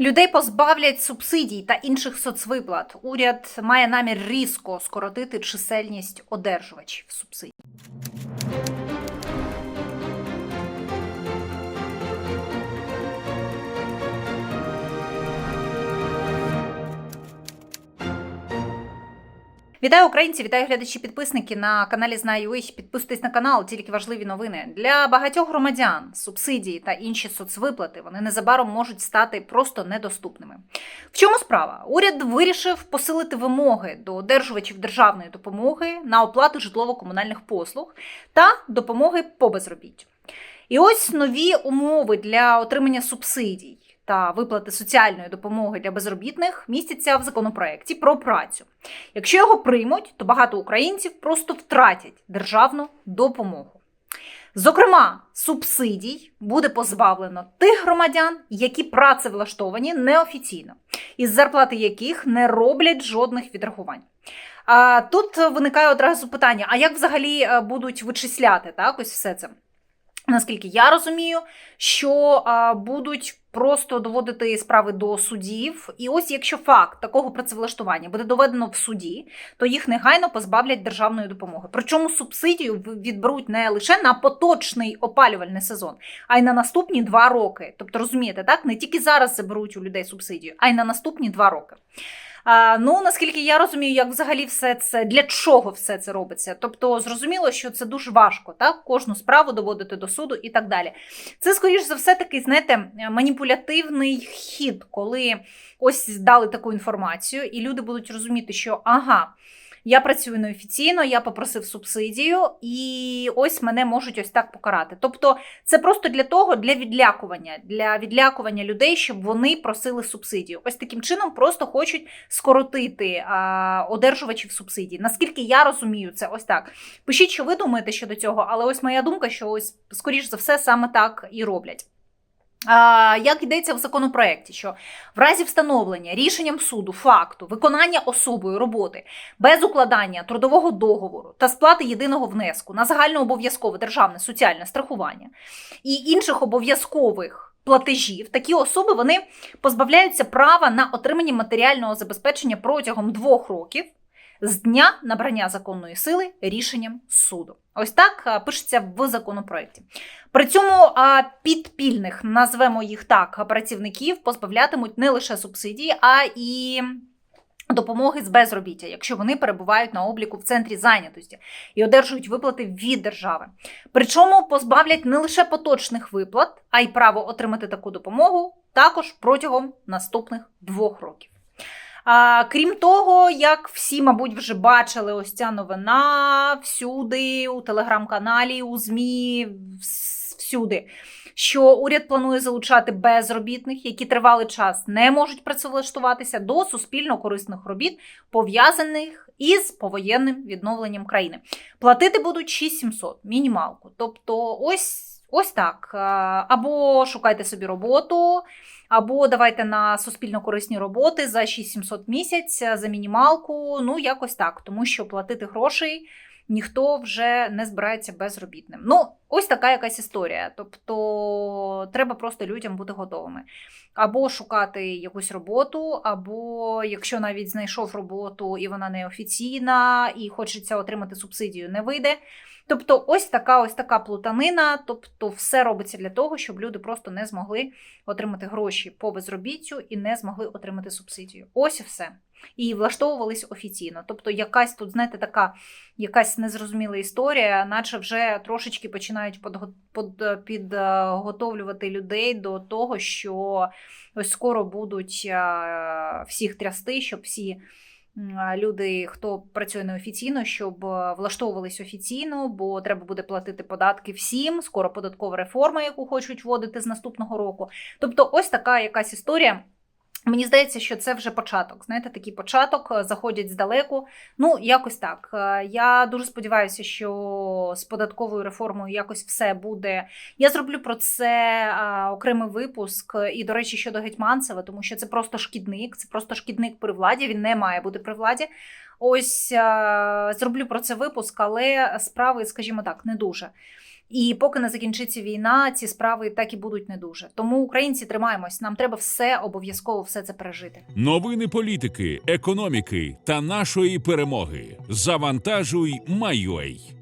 Людей позбавлять субсидій та інших соцвиплат. Уряд має намір різко скоротити чисельність одержувачів субсидій. Вітаю українці, вітаю глядачі, підписники на каналі Знаю їх. Підписуйтесь на канал, тільки важливі новини для багатьох громадян. Субсидії та інші соцвиплати вони незабаром можуть стати просто недоступними. В чому справа? Уряд вирішив посилити вимоги до одержувачів державної допомоги на оплату житлово-комунальних послуг та допомоги по безробіттю. І ось нові умови для отримання субсидій та виплати соціальної допомоги для безробітних містяться в законопроекті про працю. Якщо його приймуть, то багато українців просто втратять державну допомогу. Зокрема, субсидій буде позбавлено тих громадян, які працевлаштовані неофіційно, із зарплати яких не роблять жодних відрахувань. А тут виникає одразу питання: а як взагалі е, будуть вичисляти так, ось все це? Наскільки я розумію, що а, будуть просто доводити справи до судів, і ось якщо факт такого працевлаштування буде доведено в суді, то їх негайно позбавлять державної допомоги. Причому субсидію відберуть не лише на поточний опалювальний сезон, а й на наступні два роки. Тобто, розумієте, так не тільки зараз заберуть у людей субсидію, а й на наступні два роки. А, Ну, наскільки я розумію, як взагалі все це для чого все це робиться? Тобто, зрозуміло, що це дуже важко, так кожну справу доводити до суду і так далі. Це, скоріш за все, такий, знаєте, маніпулятивний хід, коли ось дали таку інформацію, і люди будуть розуміти, що ага. Я працюю неофіційно, я попросив субсидію, і ось мене можуть ось так покарати. Тобто, це просто для того, для відлякування, для відлякування людей, щоб вони просили субсидію. Ось таким чином просто хочуть скоротити а, одержувачів субсидій. Наскільки я розумію, це ось так. Пишіть, що ви думаєте щодо цього, але ось моя думка, що ось скоріш за все саме так і роблять. Як йдеться в законопроекті, що в разі встановлення рішенням суду факту виконання особою роботи без укладання трудового договору та сплати єдиного внеску на загальнообов'язкове державне соціальне страхування і інших обов'язкових платежів, такі особи вони позбавляються права на отримання матеріального забезпечення протягом двох років з дня набрання законної сили рішенням суду. Ось так пишеться в законопроекті. При цьому підпільних, назвемо їх так, працівників позбавлятимуть не лише субсидії, а і допомоги з безробіття, якщо вони перебувають на обліку в центрі зайнятості і одержують виплати від держави. Причому позбавлять не лише поточних виплат, а й право отримати таку допомогу також протягом наступних двох років. А, Крім того, як всі, мабуть, вже бачили, ось ця новина всюди, у телеграм-каналі, у ЗМІ, всюди. Що уряд планує залучати безробітних, які тривалий час не можуть працевлаштуватися до суспільно корисних робіт, пов'язаних із повоєнним відновленням країни. Платити будуть 6700 мінімалку. Тобто, ось ось так. Або шукайте собі роботу. Або давайте на суспільно корисні роботи за 6700 місяць за мінімалку. Ну, якось так, тому що платити грошей ніхто вже не збирається безробітним. Ну, ось така якась історія. Тобто треба просто людям бути готовими. Або шукати якусь роботу, або якщо навіть знайшов роботу і вона не офіційна, і хочеться отримати субсидію, не вийде. Тобто, ось така ось така плутанина, тобто, все робиться для того, щоб люди просто не змогли отримати гроші по безробіттю і не змогли отримати субсидію. Ось і все. І влаштовувались офіційно. Тобто, якась тут, знаєте, така якась незрозуміла історія, наче вже трошечки починають підготовлювати людей до того, що ось скоро будуть всіх трясти, щоб всі люди, хто працює неофіційно, щоб е, влаштовувались офіційно, бо треба буде платити податки всім. Скоро податкова реформа, яку хочуть вводити з наступного року. Тобто, ось така якась історія. Мені здається, що це вже початок. Знаєте, такий початок е, заходять здалеку. Ну, якось так. Е, я дуже сподіваюся, що з податковою реформою якось все буде. Я зроблю про це окремий випуск. І, до речі, щодо Гетьманцева, тому що це просто шкідник, це просто шкідник при владі. Він не має бути при владі. Ось зроблю про це випуск, але справи, скажімо так, не дуже. І поки не закінчиться війна, ці справи так і будуть не дуже. Тому українці тримаємось. Нам треба все обов'язково все це пережити. Новини політики, економіки та нашої перемоги. Завантажуй, Майой.